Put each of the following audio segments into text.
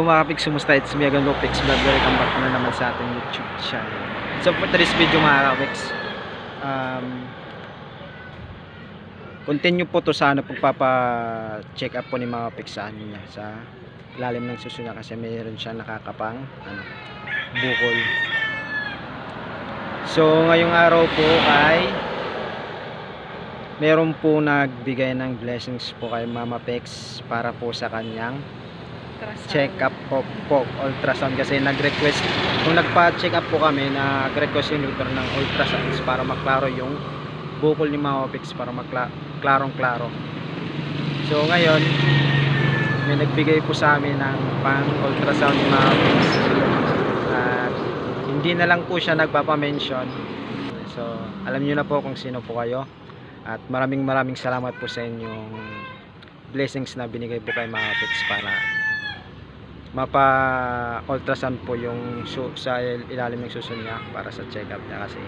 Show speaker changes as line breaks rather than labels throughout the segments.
Hello mga kapiks, sumusta? It's me again, Lopix Vlog. Welcome back na naman sa ating YouTube channel. So for today's video mga kapiks, um, continue po to sa ano, pagpapa-check up po ni mga kapiks sa ano niya, sa ilalim ng suso niya kasi mayroon siya nakakapang ano, bukol. So ngayong araw po ay meron po nagbigay ng blessings po kay Mama Pex para po sa kanyang check up po, po ultrasound. Kasi nag-request kung nagpa-check up po kami nag-request yung doctor ng ultrasounds para maklaro yung bukol ni Mama Pex para maklarong klaro so ngayon may nagbigay po sa amin ng pang ultrasound ni Mama Pex at hindi na lang po siya nagpapa-mention. So alam niyo na po kung sino po kayo. At maraming maraming salamat po sa inyong blessings na binigay po kay Mama Pex para mapa ultrasound po yung sa il- ilalim ng suso niya para sa check up niya kasi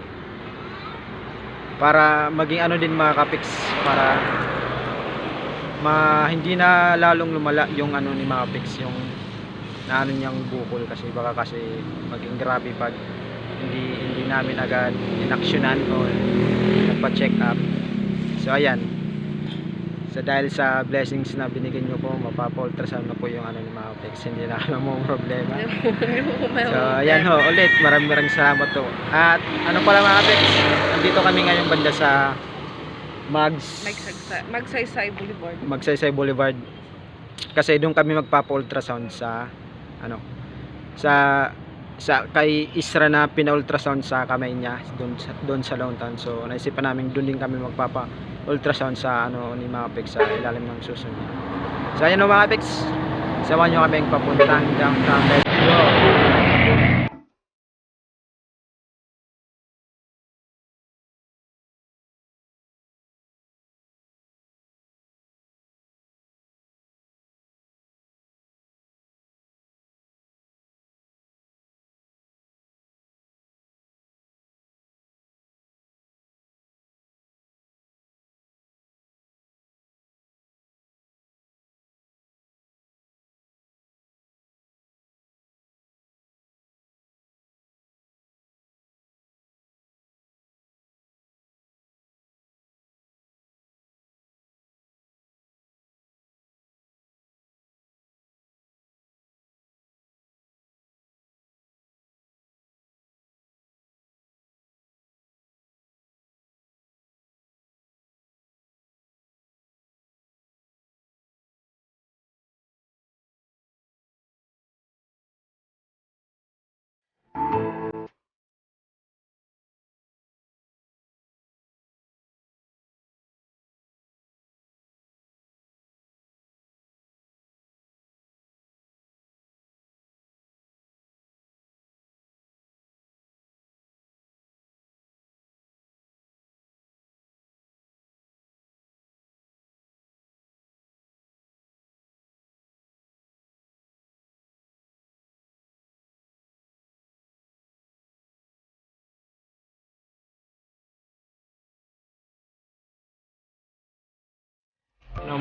para maging ano din mga kapiks para ma hindi na lalong lumala yung ano ni mga pics yung na ano niyang bukol kasi baka kasi maging grabe pag hindi hindi namin agad inaksyonan o nagpa-check up. So ayan So dahil sa blessings na binigyan nyo po, mapapa-ultrasound na po yung ano ni mga Pex. Hindi na kami mo problema. So ayan ho, ulit maraming maraming salamat to. At ano pala mga Pex, nandito kami ngayon banda sa Mags,
Magsaysay, Magsaysay Boulevard.
Magsaysay Boulevard. Kasi doon kami magpapa-ultrasound sa ano sa sa kay Isra na pina-ultrasound sa kamay niya doon sa doon sa downtown. So naisipan namin doon din kami magpapa ultrasound sa ano ni mga Pex sa ilalim ng suso niya. So ayan o mga Pex, samahan nyo kami papuntang downtown. Let's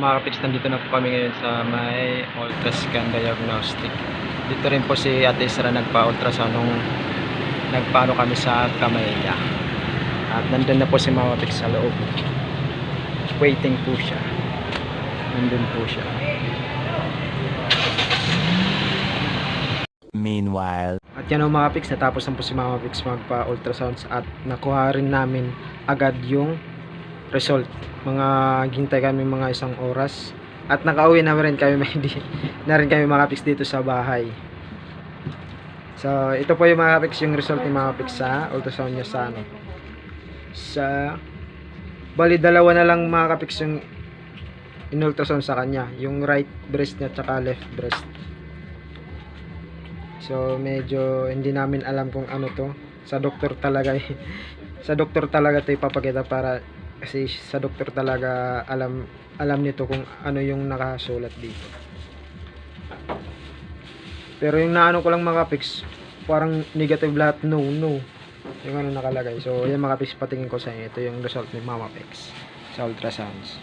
mga kapiks, nandito na po kami ngayon sa may ultrascan diagnostic. Dito rin po si Ate Sara nagpa-ultrasound nung nagpaano kami sa kamay niya. At nandun na po si Mama Pix sa loob. Waiting po siya. Nandun po siya.
Meanwhile,
At yan ang mga Pix, natapos na po si Mama Pix magpa-ultrasounds at nakuha rin namin agad yung result. Mga hintay kami mga isang oras. At nakauwi na rin kami, na rin kami mga Pix dito sa bahay. So, ito po yung mga Pix, yung result ni Mama Pix sa ultrasound niya sa ano. Sa, bali dalawa na lang mga Pix yung in-ultrasound sa kanya. Yung right breast niya tsaka left breast. So medyo hindi namin alam kung ano to. Sa doktor talaga sa doktor talaga 'to ipapakita para kasi sa doktor talaga alam alam nito kung ano yung nakasulat dito. Pero yung naano ko lang pics, parang negative lahat, no, no. Yung ano nakalagay. So, yan pics, patingin ko sa inyo. Ito yung result ni Mama Pics sa ultrasounds.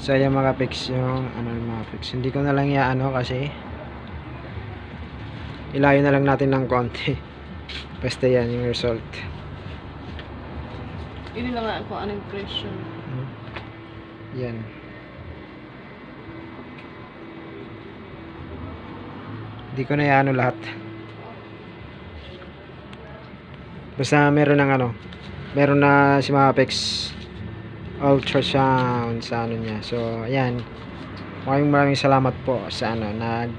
So, yan pics, yung ano ng mga pics. Hindi ko na lang iaano kasi ilayo na lang natin ng konti basta yan yung result
Yun lang kung anong impression.
yan. Hindi ko na ano lahat. Basta meron ng ano meron na si Mapex ultrasound sa ano niya. So ayan. Maraming maraming salamat po sa ano nag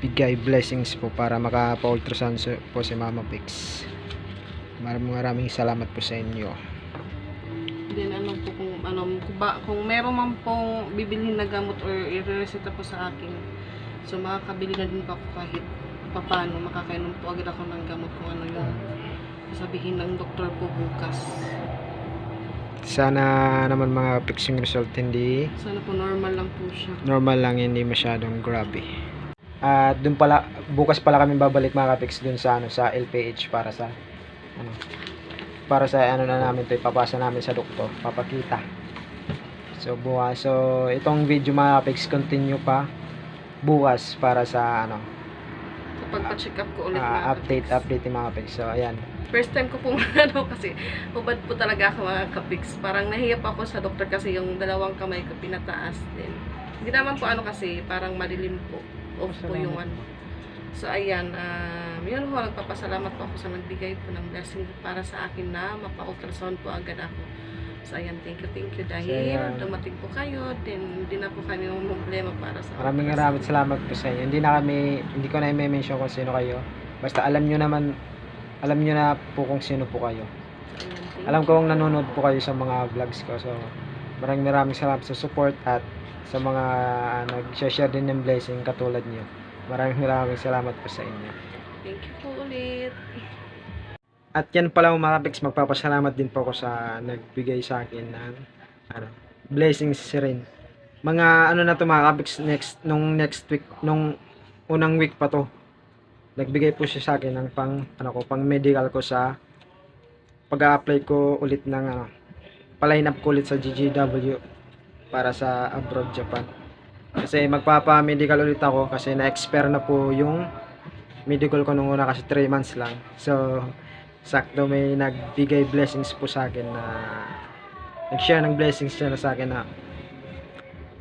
bigay blessings po para makapa-ultrasound so- po si Mama Pix maraming maraming salamat po sa inyo
Then ano po kung ano kung, ba, kung meron man pong bibilhin na gamot or i-reseta po sa akin. So makakabili na din po ako kahit papaano makakainom po agad ako ng gamot kung ano yung sabihin ng doktor po bukas.
sana naman mga Pix yung result hindi
Sana po normal lang po siya.
normal lang hindi masyadong grabe at dun pala bukas pala kami babalik mga kapix dun sa ano sa LPH para sa ano para sa ano na namin to ipapasa namin sa doktor papakita so bukas so itong video mga kapix continue pa bukas para sa ano
Kapag pa-check up ko ulit
ah,
mga
update
kapiks.
update yung mga kapix so ayan
First time ko pong ano kasi hubad po talaga ako mga kapiks. Parang nahiya pa ako sa doktor kasi yung dalawang kamay ko pinataas din. Hindi naman po ano kasi parang madilim po. Off po yung ano. So ayan, um, yun ho, nagpapasalamat po ako sa nagbigay po ng blessing para sa akin na mapa-ultrasound po agad ako. So ayan, thank you, thank you. Dahil
ayan.
dumating po kayo, din hindi na po kami yung problema para sa
maraming maraming salamat po sa inyo. Hindi na kami hindi ko na i-mention kung sino kayo. Basta alam nyo naman alam nyo na po kung sino po kayo.
Ayan, thank
alam ko kung nanonood po kayo sa mga vlogs ko. So maraming maraming salamat sa support at sa mga nag-share din ng blessing katulad nyo maraming maraming salamat po sa inyo.
Thank you po ulit.
at yan pala mga kapiks magpapasalamat din po ako sa nagbigay sa akin ng ano, blessings rin mga ano na to mga kapiks next nung next week nung unang week pa to nagbigay po siya sa akin ng pang ano ko pang medical ko sa pag-a-apply ko ulit ng ano pa-line up ko ulit sa GGW para sa abroad Japan kasi magpapa-medical ulit ako kasi na-expire na po yung medical ko nung una kasi 3 months lang. So sakto may nagbigay blessings po sa akin na nag-share ng blessings siya na sa akin na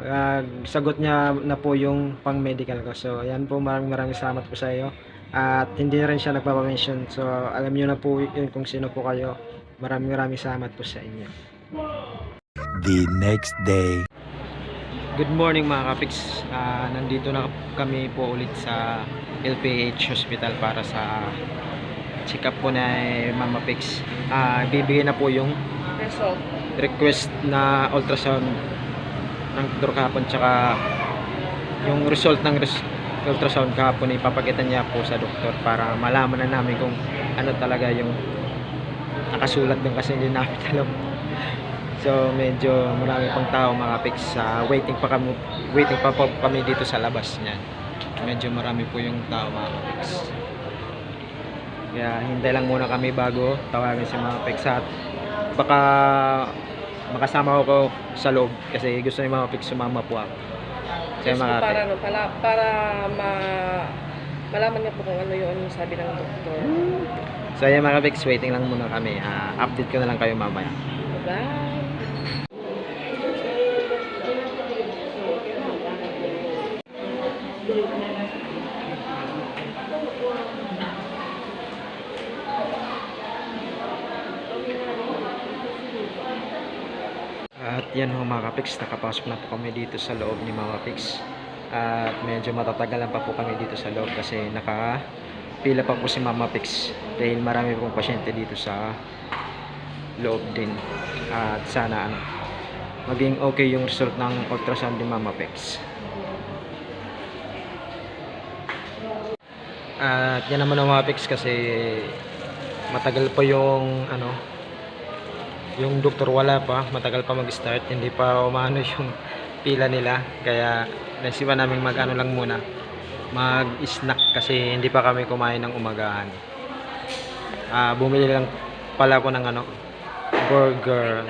ah, sagot niya na po yung pang medical ko. So ayan po maraming maraming salamat po sa iyo. At hindi na rin siya nagpapamention. So alam niyo na po yun kung sino po kayo. Maraming maraming salamat po sa inyo.
The next day.
Good morning mga kapiks. Ah, nandito na kami po ulit sa LPH Hospital para sa check up po na Mama Pix. Ah, bibigyan na po yung
Result.
request na ultrasound ng doktor kahapon tsaka yung result ng res- ultrasound kahapon ipapakita niya po sa doktor para malaman na namin kung ano talaga yung nakasulat doon kasi hindi namin alam. So medyo marami pang tao mga pics sa waiting pa kami waiting pa po kami dito sa labas niyan. Medyo marami po yung tao mga pics. Kaya hintay lang muna kami bago tawagin si mga pics at baka makasama ko sa loob kasi gusto ni mga pics sumama po ako. Kaya mga
para ano, para, para ma malaman niya po kung ano yung sabi ng doktor.
So ayan mga pics waiting lang muna kami. Ah, update ko na lang kayo mamaya.
Bye!
At yan ho mga kapiks, nakapasok na po kami dito sa loob ni Mama Pix. At medyo matatagalan pa po kami dito sa loob kasi naka pila pa po si Mama Pix dahil marami pong pasyente dito sa loob din. At sana ano, maging okay yung result ng ultrasound ni Mama Pix. At yan naman ang Mama Pix kasi matagal pa yung ano yung doktor wala pa, matagal pa mag-start, hindi pa umano yung pila nila. Kaya nasiwa namin mag-ano lang muna, mag-snack kasi hindi pa kami kumain ng umagahan. Ah, bumili lang pala ako ng ano, burger.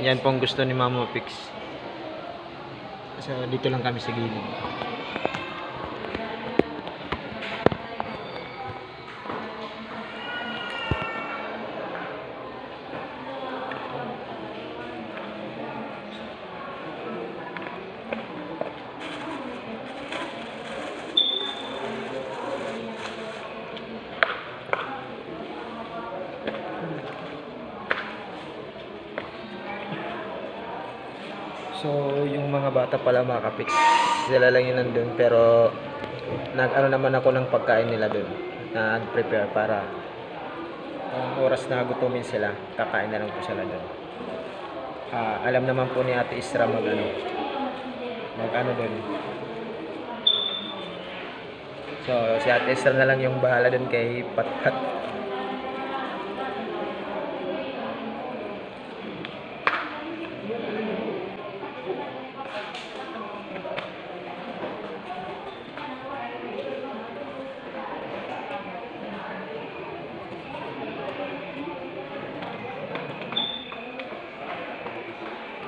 Yan pong gusto ni Mama Pix. So dito lang kami sa gilid. So, yung mga bata pala mga kapiks, sila lang yun nandun. Pero, nag-ano naman ako ng pagkain nila dun. Nag-prepare para ang oras na gutumin sila, kakain na lang po sila dun. Ah, alam naman po ni Ate Isra mag ano, mag ano dun. So, si Ate Isra na lang yung bahala dun kay Patpat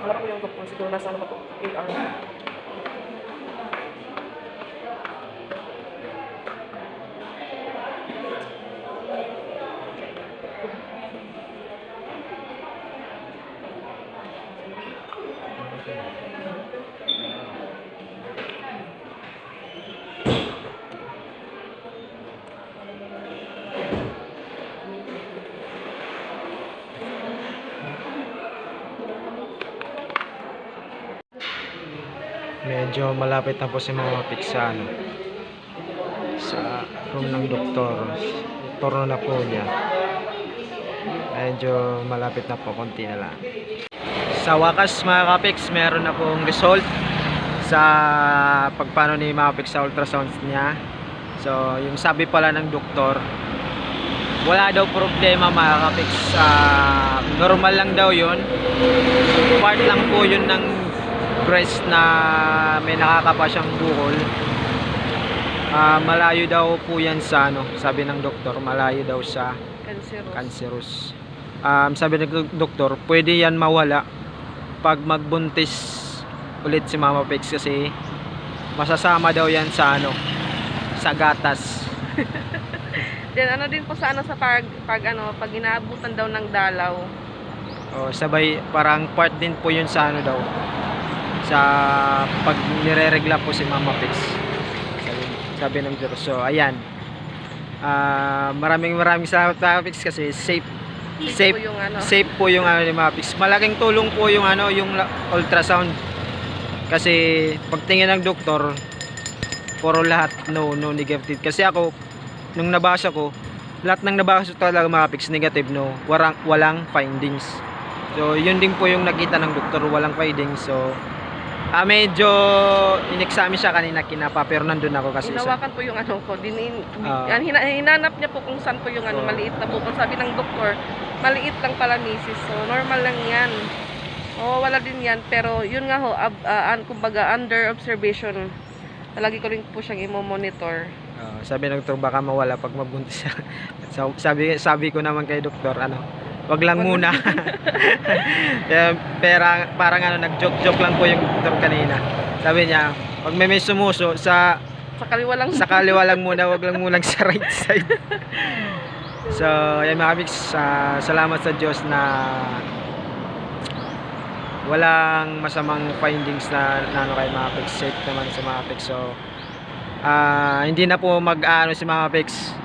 ko yung doktor, siguro nasa ano pa to, AR.
Medyo malapit na po si Mama Pix sa room ng doktor. Turno na po niya. Medyo malapit na po, konti na lang. Sa wakas mga kapix, meron na pong result sa pagpano ni Mama Pix sa ultrasound niya. So, yung sabi pala ng doktor, wala daw problema mga kapix. Ah, normal lang daw yun. Part lang po yun ng breast na may nakakapa siyang bukol. Ah, malayo daw po yan sa ano, sabi ng doktor, malayo daw sa
Cancerous.
cancerous. Um, sabi ng dok- doktor, pwede yan mawala pag magbuntis ulit si Mama Pex kasi masasama daw yan sa ano, sa gatas.
Then ano din po sa ano sa pag, pag ano, pag inaabutan daw ng dalaw.
O, sabay, parang part din po yun sa ano daw, sa pag nireregla po si Mama Pex. Sabi, sabi ng doktor. So, ayan. Ah, maraming maraming salamat Mama Pex kasi safe Safe.
po yung ano.
safe po yung ano ni Mapix. Malaking tulong po yung ano, yung ultrasound. Kasi pagtingin ng doktor, puro lahat no, no negative. Kasi ako nung nabasa ko, lahat ng nabasa ko talaga Mapix negative no. Walang walang findings. So, yun din po yung nakita ng doktor, walang findings. So, ah medyo in-examine siya kanina kinapa pero nandun ako kasi sa
Hinawakan po yung ano ko. Dinin,
Ah.
yan, hina, hinanap niya po kung saan po yung ano,
Oo.
maliit na bukol. Sabi ng doktor, maliit lang pala misis. So, normal lang yan. Oo, wala din yan. Pero, yun nga ho, ab, ah, an- kumbaga, under observation. Palagi ko rin po siyang imo-monitor.
Ah, sabi ng doktor baka mawala pag mabuntis siya. so, sabi sabi ko naman kay doktor ano, wag lang
Wag
muna. Pera parang ano nag-joke-joke lang po yung doktor kanina. Sabi niya, pag may may sumuso sa
Sa kaliwa lang.
sa kaliwa lang muna, wag lang muna sa right side. so, ayan mga mix, salamat sa Diyos na walang masamang findings na, na ano kay Mapix. Safe naman sa Mapix. So, ah hindi na po mag-ano si Mapix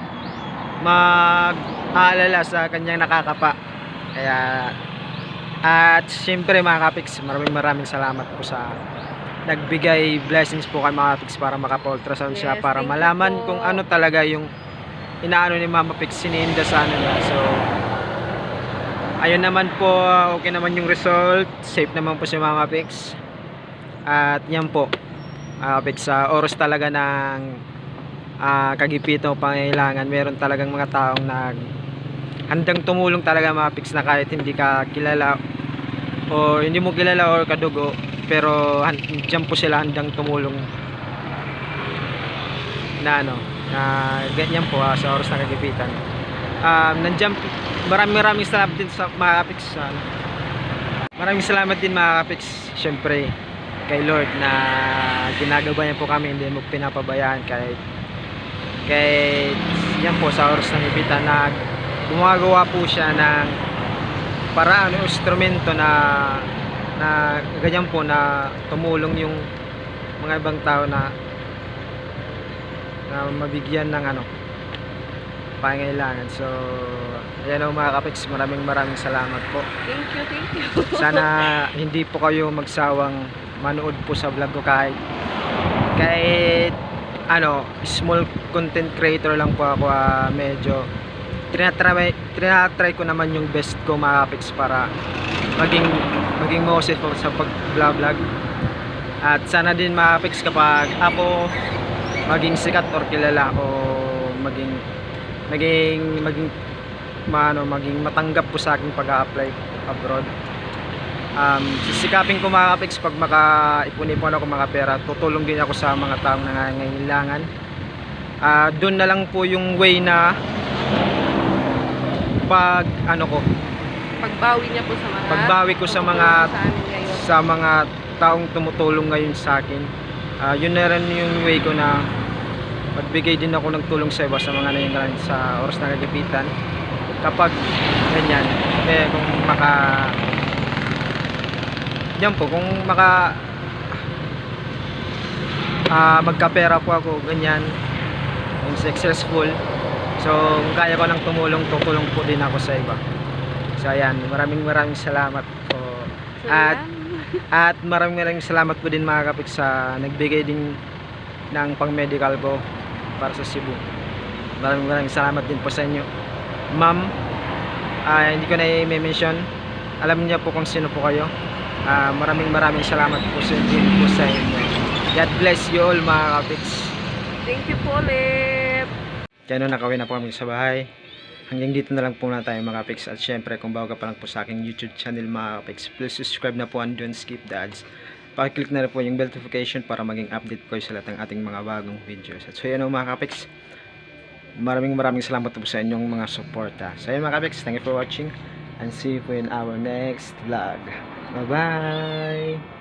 mag-aalala sa kanyang nakakapa. Kaya, at siyempre mga kapix, maraming maraming salamat po sa nagbigay blessings po kay Mama Pix para makapa-ultrasound siya
Yes,
para
thank you
malaman
po.
kung ano talaga yung inaano ni Mama Pix sininda sa ano niya. So ayun naman po, okay naman yung result. Safe naman po si Mama Pix. At yan po. Mama Pix, sa oras talaga ng ah, kagipito o pangailangan, meron talagang mga taong nag handang tumulong talaga Mama Pix na kahit hindi ka kilala o hindi mo kilala or kadugo pero dyan po sila handang tumulong na ano na ganyan po ah, sa oras ng kagipitan um, nandyan po- maraming maraming salamat din sa mga Apix sa ano. maraming salamat din mga Apix syempre kay Lord na ginagabayan po kami hindi mo pinapabayaan kahit kahit yan po sa oras ng kagipitan na gumagawa po siya ng paraan o instrumento na na ganyan po na tumulong yung mga ibang tao na na mabigyan ng ano pangailangan. So, ayan o mga kapiks, maraming maraming salamat po.
Thank you, thank you.
Sana hindi po kayo magsawang manood po sa vlog ko kahit kahit ano, small content creator lang po ako ah, medyo tinatry, tinatry ko naman yung best ko mga kapiks para maging maging moses sa pag vlog vlog at sana din mga kapiks kapag ako maging sikat or kilala o maging maging maging maano maging matanggap po sa aking pag-apply abroad. Um, sisikapin ko mga kapiks pag makaipon-ipon ako mga pera tutulong din ako sa mga taong nangangailangan. Ah, doon na lang po yung way na pag ano ko
Pagbawi niya po sa mga...
Pagbawi ko sa mga-
sa
sa mga taong tumutulong ngayon sa akin. Ah, yun na rin yung way ko na magbigay din ako ng tulong sa iba sa mga nangyayari sa oras na kagapitan kapag ganyan eh kung maka yan po kung maka ah, magkapera po ako ganyan and successful so kung kaya ko nang tumulong tutulong po din ako sa iba so ayan maraming maraming salamat po
So,
at- at maraming maraming salamat po din mga kapik sa nagbigay din ng pang medical ko para sa Cebu. Maraming maraming salamat din po sa inyo. Ma'am, ah, hindi ko na i-mention. Alam niyo po kung sino po kayo. Ah, maraming maraming salamat po sa, din po sa inyo. God bless you all mga kapiks.
Thank you po ulit.
Kaya nung nakawin na po kami sa bahay. Hanggang dito na lang po na tayo mga kapiks. At syempre kung bago ka pa lang po sa aking YouTube channel mga kapiks, please subscribe na po and don't skip the ads. Pakiclick na rin po yung bell notification para maging update po sa lahat ng ating mga bagong videos. At so yun o mga kapiks, maraming maraming salamat po sa inyong mga suporta. So yun mga kapiks, thank you for watching and see you po in our next vlog. Bye bye!